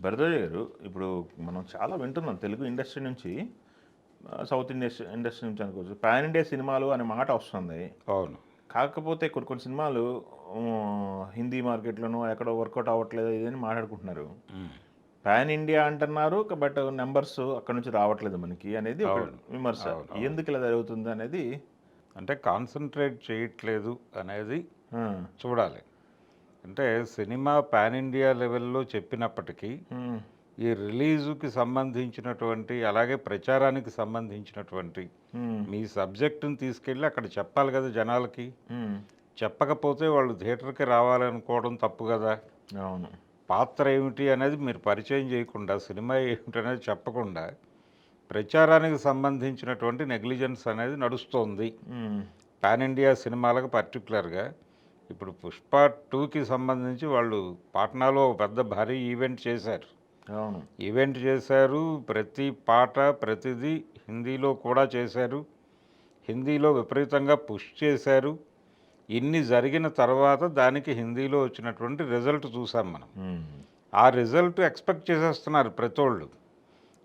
భరద్వాజ్ గారు ఇప్పుడు మనం చాలా వింటున్నాం తెలుగు ఇండస్ట్రీ నుంచి సౌత్ ఇండస్ట్రీ ఇండస్ట్రీ నుంచి అనుకోవచ్చు. పాన్ ఇండియా సినిమాలు అనే మాట వస్తుంది. అవును. కాకపోతే కొన్ని కొన్ని సినిమాలు హిందీ మార్కెట్లోనూ ఎక్కడో వర్కౌట్ అవ్వట్లేదు ఇది అని మాట్లాడుకుంటున్నారు. పాన్ ఇండియా అంటున్నారు బట్ నెంబర్స్ అక్కడ నుంచి రావట్లేదు మనకి అనేది. విమర్శ. ఎందుకు ఇలా జరుగుతుంది అనేది అంటే కాన్సన్ట్రేట్ చేయట్లేదు అనేది చూడాలి. అంటే సినిమా పాన్ ఇండియా లెవెల్లో చెప్పినప్పటికీ ఈ రిలీజుకి సంబంధించినటువంటి అలాగే ప్రచారానికి సంబంధించినటువంటి మీ సబ్జెక్టుని తీసుకెళ్ళి అక్కడ చెప్పాలి కదా జనాలకి. చెప్పకపోతే వాళ్ళు థియేటర్కి రావాలనుకోవడం తప్పు కదా. అవును. పాత్ర ఏమిటి అనేది మీరు పరిచయం చేయకుండా సినిమా ఏమిటి అనేది చెప్పకుండా ప్రచారానికి సంబంధించినటువంటి నెగ్లిజెన్స్ అనేది నడుస్తోంది. పాన్ ఇండియా సినిమాలకు పర్టికులర్గా ఇప్పుడు పుష్ప టూకి సంబంధించి వాళ్ళు పాట్నాలో ఒక పెద్ద భారీ ఈవెంట్ చేశారు. అవును. ఈవెంట్ చేశారు ప్రతి పాట ప్రతిదీ హిందీలో కూడా చేశారు. హిందీలో విపరీతంగా పుష్ చేశారు. ఇన్ని జరిగిన తర్వాత దానికి హిందీలో వచ్చినటువంటి రిజల్ట్ చూసాం మనం. ఆ రిజల్ట్ ఎక్స్పెక్ట్ చేసేస్తున్నారు ప్రతోళ్ళు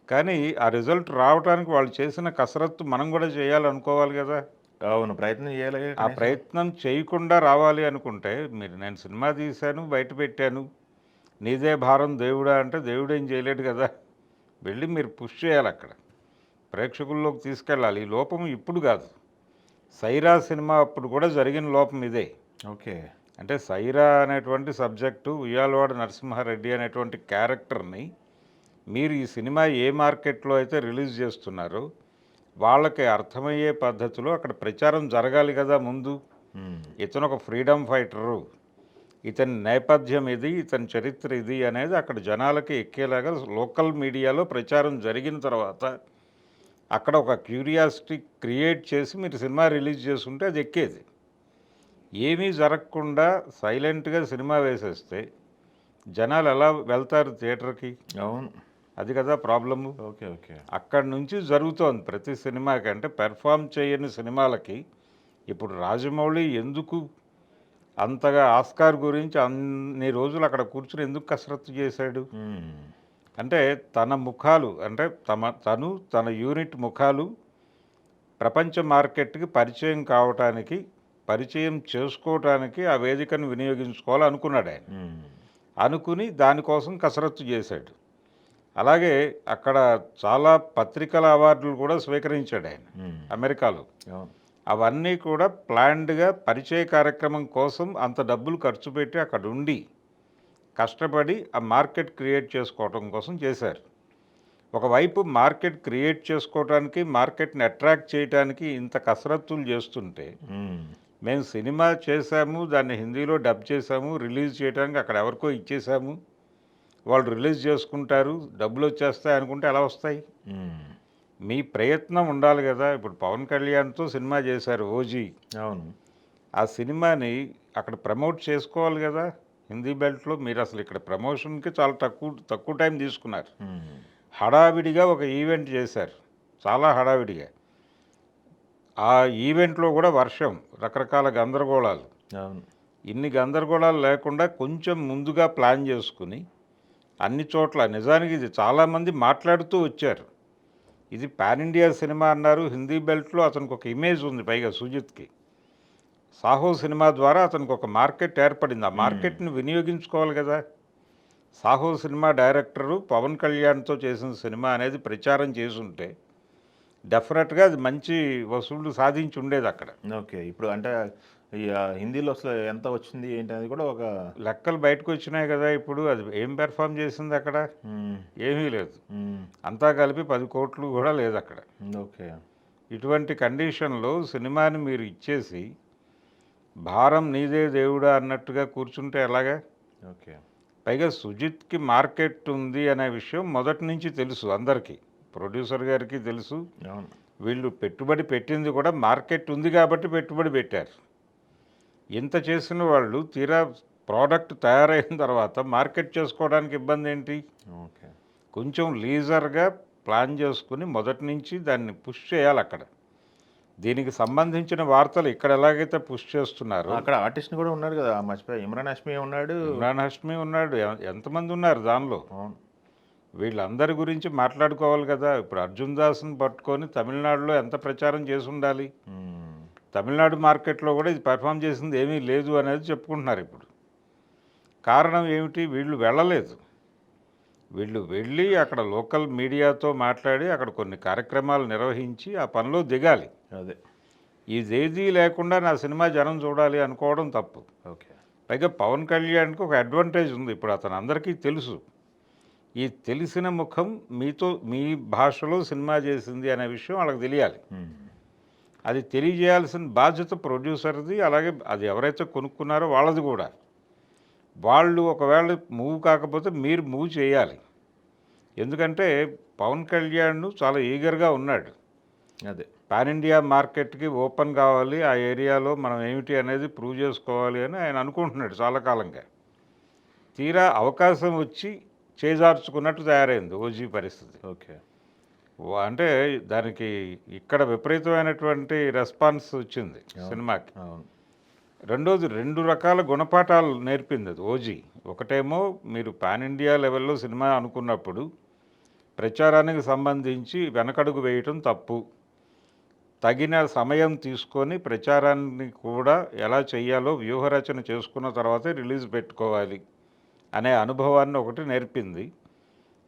కానీ ఆ రిజల్ట్ రావడానికి వాళ్ళు చేసిన కసరత్తు మనం కూడా చేయాలనుకోవాలి కదా. అవును ప్రయత్నం చేయాలి ఆ. ప్రయత్నం చేయకుండా రావాలి అనుకుంటే మీరు నేను సినిమా తీశాను బయట పెట్టాను. నీదే భారం దేవుడా అంటే దేవుడు ఏం చేయలేడు కదా. వెళ్ళి మీరు పుష్ చేయాలి అక్కడ. ప్రేక్షకుల్లోకి తీసుకెళ్ళాలి. ఈ లోపం ఇప్పుడు కాదు. సైరా సినిమా అప్పుడు కూడా జరిగిన లోపం ఇదే. ఓకే. అంటే సైరా అనేటువంటి సబ్జెక్టు ఉయ్యాలవాడ నరసింహారెడ్డి అనేటువంటి క్యారెక్టర్ని మీరు ఈ సినిమా ఏ మార్కెట్లో అయితే రిలీజ్ చేస్తున్నారో వాళ్ళకి అర్థమయ్యే పద్ధతిలో అక్కడ ప్రచారం జరగాలి కదా ముందు. ఇతను ఒక ఫ్రీడమ్ ఫైటరు. ఇతని నేపథ్యం ఇది ఇతని చరిత్ర ఇది అనేది అక్కడ జనాలకి ఎక్కేలాగా లోకల్ మీడియాలో ప్రచారం జరిగిన తర్వాత అక్కడ ఒక క్యూరియాసిటీ క్రియేట్ చేసి మీరు సినిమా రిలీజ్ చేస్తుంటే అది ఎక్కేది. ఏమీ జరగకుండా సైలెంట్గా సినిమా వేసేస్తే జనాలు ఎలా వెళ్తారు థియేటర్కి? అవును. అది కదా ప్రాబ్లము. Okay okay. అక్కడి నుంచి జరుగుతోంది ప్రతి సినిమాకి అంటే పెర్ఫామ్ చేయని సినిమాలకి ఇప్పుడు రాజమౌళి ఎందుకు అంతగా ఆస్కార్ గురించి అన్ని రోజులు అక్కడ కూర్చుని ఎందుకు కసరత్తు చేశాడు? ఉమ్, అంటే తన ముఖాలు అంటే తమ తను తన యూనిట్ ముఖాలు ప్రపంచ మార్కెట్కి పరిచయం కావటానికి పరిచయం చేసుకోవటానికి ఆ వేదికను వినియోగించుకోవాలి అనుకున్నాడు ఆయన ఉమ్, అనుకుని దానికోసం కసరత్తు చేశాడు. అలాగే అక్కడ చాలా పత్రికల అవార్డులు కూడా స్వీకరించాడు ఆయన అమెరికాలో. అవును. అవన్నీ కూడా ప్లాన్డ్గా పరిచయ కార్యక్రమం కోసం అంత డబ్బులు ఖర్చు పెట్టి అక్కడ ఉండి కష్టపడి ఆ మార్కెట్ క్రియేట్ చేసుకోవటం కోసం చేశారు. ఒకవైపు మార్కెట్ క్రియేట్ చేసుకోవడానికి మార్కెట్ని అట్రాక్ట్ చేయడానికి ఇంత కసరత్తులు చేస్తుంటే మేము. సినిమా చేశాము దాన్ని హిందీలో డబ్ చేశాము రిలీజ్ చేయడానికి అక్కడ ఎవరికో ఇచ్చేసాము వాళ్ళు రిలీజ్ చేసుకుంటారు డబ్బులు వచ్చేస్తాయి అనుకుంటే ఎలా వస్తాయి? మీ ప్రయత్నం ఉండాలి కదా. ఇప్పుడు పవన్ కళ్యాణ్తో సినిమా చేశారు ఓజీ అవును. ఆ సినిమాని అక్కడ ప్రమోట్ చేసుకోవాలి కదా. హిందీ బెల్ట్లో మీరు అసలు ఇక్కడ ప్రమోషన్కి చాలా తక్కువ తక్కువ టైం తీసుకున్నారు. హడావిడిగా ఒక ఈవెంట్ చేశారు. చాలా హడావిడిగా. ఆ ఈవెంట్లో కూడా వర్షం రకరకాల గందరగోళాలు. అవును. ఇన్ని గందరగోళాలు లేకుండా కొంచెం ముందుగా ప్లాన్ చేసుకుని అన్ని చోట్ల. నిజానికి ఇది చాలామంది మాట్లాడుతూ వచ్చారు. ఇది పాన్ ఇండియా సినిమా అన్నారు. హిందీ బెల్ట్లో అతనికి ఒక ఇమేజ్ ఉంది పైగా సుజిత్కి. సాహో సినిమా ద్వారా అతనికి ఒక మార్కెట్ ఏర్పడింది. ఆ మార్కెట్ని వినియోగించుకోవాలి కదా. సాహో సినిమా డైరెక్టరు పవన్ కళ్యాణ్తో చేసిన సినిమా అనేది ప్రచారం చేసుంటే డెఫినెట్గా అది మంచి వసూళ్ళు సాధించి ఉండేది అక్కడ. ఓకే. ఇప్పుడు అంటే ఈ హిందీలో అసలు ఎంత వచ్చింది ఏంటి అనేది కూడా ఒక లెక్కలు బయటకు వచ్చినాయి కదా ఇప్పుడు. అది ఏం పెర్ఫామ్ చేసింది అక్కడ? ఏమీ లేదు. అంతా కలిపి పది కోట్లు కూడా లేదు అక్కడ. ఓకే. ఇటువంటి కండిషన్లో సినిమాని మీరు ఇచ్చేసి భారం నీదే దేవుడా అన్నట్టుగా కూర్చుంటే ఎలాగా? ఓకే. పైగా సుజిత్కి మార్కెట్ ఉంది అనే విషయం మొదటి నుంచి తెలుసు అందరికీ. ప్రొడ్యూసర్ గారికి తెలుసు. వీళ్ళు పెట్టుబడి పెట్టింది కూడా మార్కెట్ ఉంది కాబట్టి పెట్టుబడి పెట్టారు. ఇంత చేసిన వాళ్ళు తీరా ప్రోడక్ట్ తయారైన తర్వాత మార్కెట్ చేసుకోవడానికి ఇబ్బంది ఏంటి? ఓకే. కొంచెం లీజర్గా ప్లాన్ చేసుకుని మొదటి నుంచి దాన్ని పుష్ చేయాలి అక్కడ. దీనికి సంబంధించిన వార్తలు ఇక్కడ ఎలాగైతే పుష్ చేస్తున్నారో అక్కడ ఆర్టిస్ట్ కూడా ఉన్నాడు కదా మర్చిపోయి. ఇమ్రాన్ హష్మి ఉన్నాడు. ఇమ్రాన్ హష్మి ఉన్నాడు. ఎంతమంది ఉన్నారు దానిలో? వీళ్ళందరి గురించి మాట్లాడుకోవాలి కదా. ఇప్పుడు అర్జున్ దాస్ని పట్టుకొని తమిళనాడులో ఎంత ప్రచారం చేసి ఉండాలి. తమిళనాడు మార్కెట్లో కూడా ఇది పెర్ఫామ్ చేసింది ఏమీ లేదు అనేది చెప్పుకుంటున్నారు ఇప్పుడు. కారణం ఏమిటి? వీళ్ళు వెళ్ళలేదు. వీళ్ళు వెళ్ళి అక్కడ లోకల్ మీడియాతో మాట్లాడి అక్కడ కొన్ని కార్యక్రమాలు నిర్వహించి ఆ పనిలో దిగాలి. అదే. ఇదేదీ లేకుండా నా సినిమా జనం చూడాలి అనుకోవడం తప్పు. ఓకే. పైగా పవన్ కళ్యాణ్కి ఒక అడ్వాంటేజ్ ఉంది. ఇప్పుడు అతను అందరికీ తెలుసు. ఈ తెలిసిన ముఖం మీతో మీ భాషలో సినిమా చేసింది అనే విషయం వాళ్ళకి తెలియాలి. అది తెలియజేయాల్సిన బాధ్యత ప్రొడ్యూసర్ది అలాగే అది ఎవరైతే కొనుక్కున్నారో వాళ్ళది కూడా. వాళ్ళు ఒకవేళ మూవ్ కాకపోతే మీరు మూవ్ చేయాలి. ఎందుకంటే పవన్ కళ్యాణ్ చాలా ఈగర్గా ఉన్నాడు. అదే. పాన్ ఇండియా మార్కెట్కి ఓపెన్ కావాలి ఆ ఏరియాలో మనం ఏమిటి అనేది ప్రూవ్ చేసుకోవాలి అని ఆయన అనుకుంటున్నాడు చాలా కాలంగా. తీరా అవకాశం వచ్చి చేజార్చుకున్నట్టు తయారైంది ఓజీ పరిస్థితి. ఓకే. అంటే దానికి ఇక్కడ విపరీతమైనటువంటి రెస్పాన్స్ వచ్చింది సినిమాకి. రెండోది రెండు రకాల గుణపాఠాలు నేర్పింది అది ఓజీ ఒకటేమో మీరు పాన్ ఇండియా లెవెల్లో సినిమా అనుకున్నప్పుడు ప్రచారానికి సంబంధించి వెనకడుగు వేయటం తప్పు. తగిన సమయం తీసుకొని ప్రచారాన్ని కూడా ఎలా చేయాలో వ్యూహరచన చేసుకున్న తర్వాతే రిలీజ్ పెట్టుకోవాలి. అనే అనుభవాన్ని ఒకటి నేర్పింది.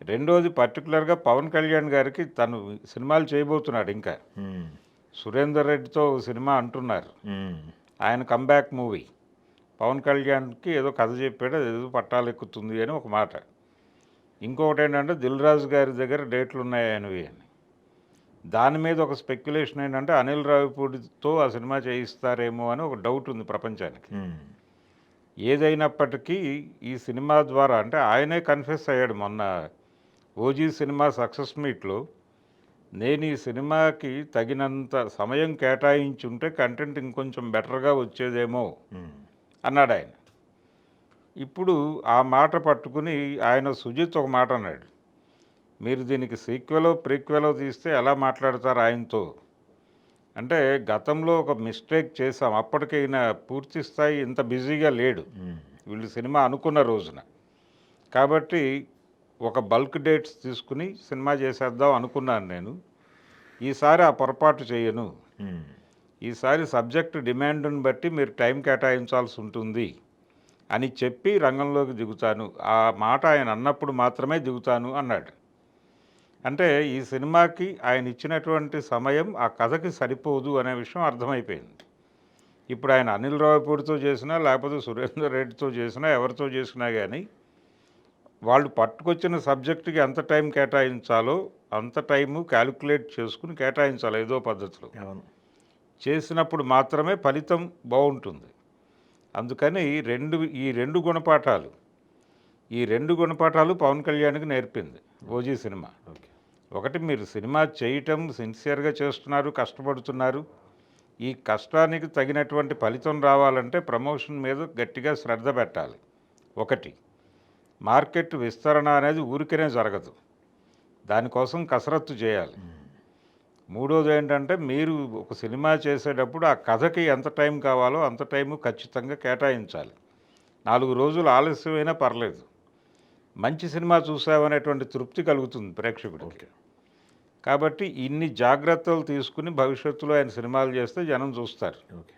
రెండోది పర్టికులర్గా పవన్ కళ్యాణ్ గారికి తను సినిమాలు చేయబోతున్నాడు ఇంకా. సురేందర్ రెడ్డితో సినిమా అంటున్నారు. ఆయన కంబ్యాక్ మూవీ పవన్ కళ్యాణ్కి ఏదో కథ చెప్పాడు అది ఏదో పట్టాలు ఎక్కుతుంది అని ఒక మాట. ఇంకొకటి ఏంటంటే దిల్ రాజు గారి దగ్గర డేట్లు ఉన్నాయనివి అని. దాని మీద ఒక స్పెక్యులేషన్ ఏంటంటే అనిల్ రావిపూడితో ఆ సినిమా చేయిస్తారేమో అని ఒక డౌట్ ఉంది ప్రపంచానికి. ఏదైనప్పటికీ ఈ సినిమా ద్వారా అంటే ఆయనే కన్ఫెస్ అయ్యాడు మొన్న ఓజీ సినిమా సక్సెస్ మీట్లో నేను ఈ సినిమాకి తగినంత సమయం కేటాయించుంటే కంటెంట్ ఇంకొంచెం బెటర్గా వచ్చేదేమో. అన్నాడు ఆయన. ఇప్పుడు ఆ మాట పట్టుకుని ఆయన సుజిత్ ఒక మాట అన్నాడు. మీరు దీనికి సీక్వెలో ప్రీక్వెలో తీస్తే ఎలా మాట్లాడతారు ఆయనతో? అంటే గతంలో ఒక మిస్టేక్ చేసాం అప్పటికైనా పూర్తి స్థాయి ఇంత బిజీగా లేడు. వీళ్ళు సినిమా అనుకున్న రోజున. కాబట్టి ఒక బల్క్ డేట్స్ తీసుకుని సినిమా చేసేద్దాం అనుకున్నాను నేను. ఈసారి ఆ పొరపాటు చేయను. ఈసారి సబ్జెక్ట్ డిమాండ్ని బట్టి మీరు టైం కేటాయించాల్సి ఉంటుంది అని చెప్పి రంగంలోకి దిగుతాను. ఆ మాట ఆయన అన్నప్పుడు మాత్రమే దిగుతాను అన్నాడు. అంటే ఈ సినిమాకి ఆయన ఇచ్చినటువంటి సమయం ఆ కథకి సరిపోదు అనే విషయం అర్థమైపోయింది. ఇప్పుడు ఆయన అనిల్ రావిపూడితో చేసినా లేకపోతే సురేందర్ రెడ్డితో చేసినా ఎవరితో చేసినా కానీ వాళ్ళు పట్టుకొచ్చిన సబ్జెక్టుకి ఎంత టైం కేటాయించాలో అంత టైము క్యాలిక్యులేట్ చేసుకుని కేటాయించాలి ఏదో పద్ధతిలో. చేసినప్పుడు మాత్రమే ఫలితం బాగుంటుంది. అందుకని రెండు ఈ రెండు గుణపాఠాలు ఈ రెండు గుణపాఠాలు పవన్ కళ్యాణ్కి నేర్పింది ఓజీ సినిమా. ఓకే. ఒకటి మీరు సినిమా చేయటం సిన్సియర్గా చేస్తున్నారు కష్టపడుతున్నారు. ఈ కష్టానికి తగినటువంటి ఫలితం రావాలంటే ప్రమోషన్ మీద గట్టిగా శ్రద్ధ పెట్టాలి. ఒకటి మార్కెట్ విస్తరణ అనేది ఊరికనే జరగదు. దానికోసం కసరత్తు చేయాలి. మూడోది ఏంటంటే మీరు ఒక సినిమా చేసేటప్పుడు ఆ కథకి ఎంత టైం కావాలో అంత టైము ఖచ్చితంగా కేటాయించాలి. నాలుగు రోజులు ఆలస్యమైనా పర్లేదు. మంచి సినిమా చూసామనేటువంటి తృప్తి కలుగుతుంది ప్రేక్షకుడికి. కాబట్టి ఇన్ని జాగ్రత్తలు తీసుకుని భవిష్యత్తులో ఆయన సినిమాలు చేస్తే జనం చూస్తారు. ఓకే.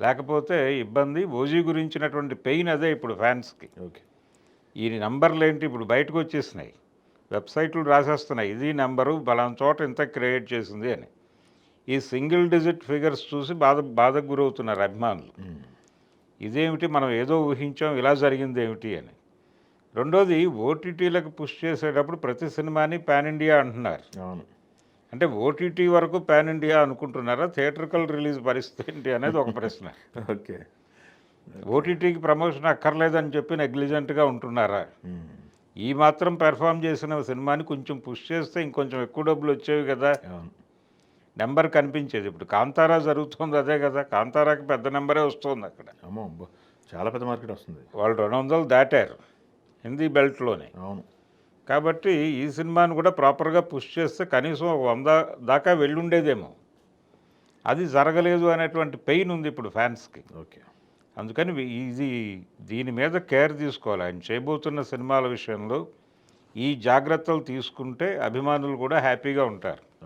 లేకపోతే ఇబ్బంది ఓజీ గురించినటువంటి పెయిన్ అదే ఇప్పుడు ఫ్యాన్స్కి. ఓకే. ఈ నంబర్లు ఏంటి ఇప్పుడు బయటకు వచ్చేసినాయి. వెబ్సైట్లు రాసేస్తున్నాయి. ఇది నెంబరు బలానా చోట ఇంత క్రియేట్ చేసింది అని. ఈ సింగిల్ డిజిట్ ఫిగర్స్ చూసి బాధ బాధకు గురవుతున్నారు అభిమానులు. ఇదేమిటి మనం ఏదో ఊహించాం ఇలా జరిగింది ఏమిటి అని. రెండోది ఓటీటీలకు పుష్ చేసేటప్పుడు ప్రతి సినిమాని పాన్ ఇండియా అంటున్నారు. అవును. అంటే ఓటీటీ వరకు పాన్ ఇండియా అనుకుంటున్నారా? థియేటర్కల్ రిలీజ్ పరిస్థితి ఏంటి అనేది ఒక ప్రశ్న. ఓకే. ఓటీటీకి ప్రమోషన్ అక్కర్లేదని చెప్పి నెగ్లిజెంట్గా ఉంటున్నారా. ఈ మాత్రం పెర్ఫామ్ చేసిన సినిమాని కొంచెం పుష్ చేస్తే ఇంకొంచెం ఎక్కువ డబ్బులు వచ్చేవి కదా. నెంబర్ కనిపించేది. ఇప్పుడు కాంతారా జరుగుతుంది అదే కదా. కాంతారాకి పెద్ద నెంబరే వస్తుంది అక్కడ. చాలా పెద్ద మార్కెట్ వస్తుంది. వాళ్ళు రెండు వందలు దాటారు హిందీ బెల్ట్లోనే. అవును. కాబట్టి ఈ సినిమాని కూడా ప్రాపర్గా పుష్ చేస్తే కనీసం ఒక వంద దాకా వెళ్ళుండేదేమో. అది జరగలేదు అనేటువంటి పెయిన్ ఉంది ఇప్పుడు ఫ్యాన్స్కి. ఓకే. అందుకని ఇది దీని మీద కేర్ తీసుకోవాలి. ఆయన చేయబోతున్న సినిమాల విషయంలో ఈ జాగ్రత్తలు తీసుకుంటే అభిమానులు కూడా హ్యాపీగా ఉంటారు.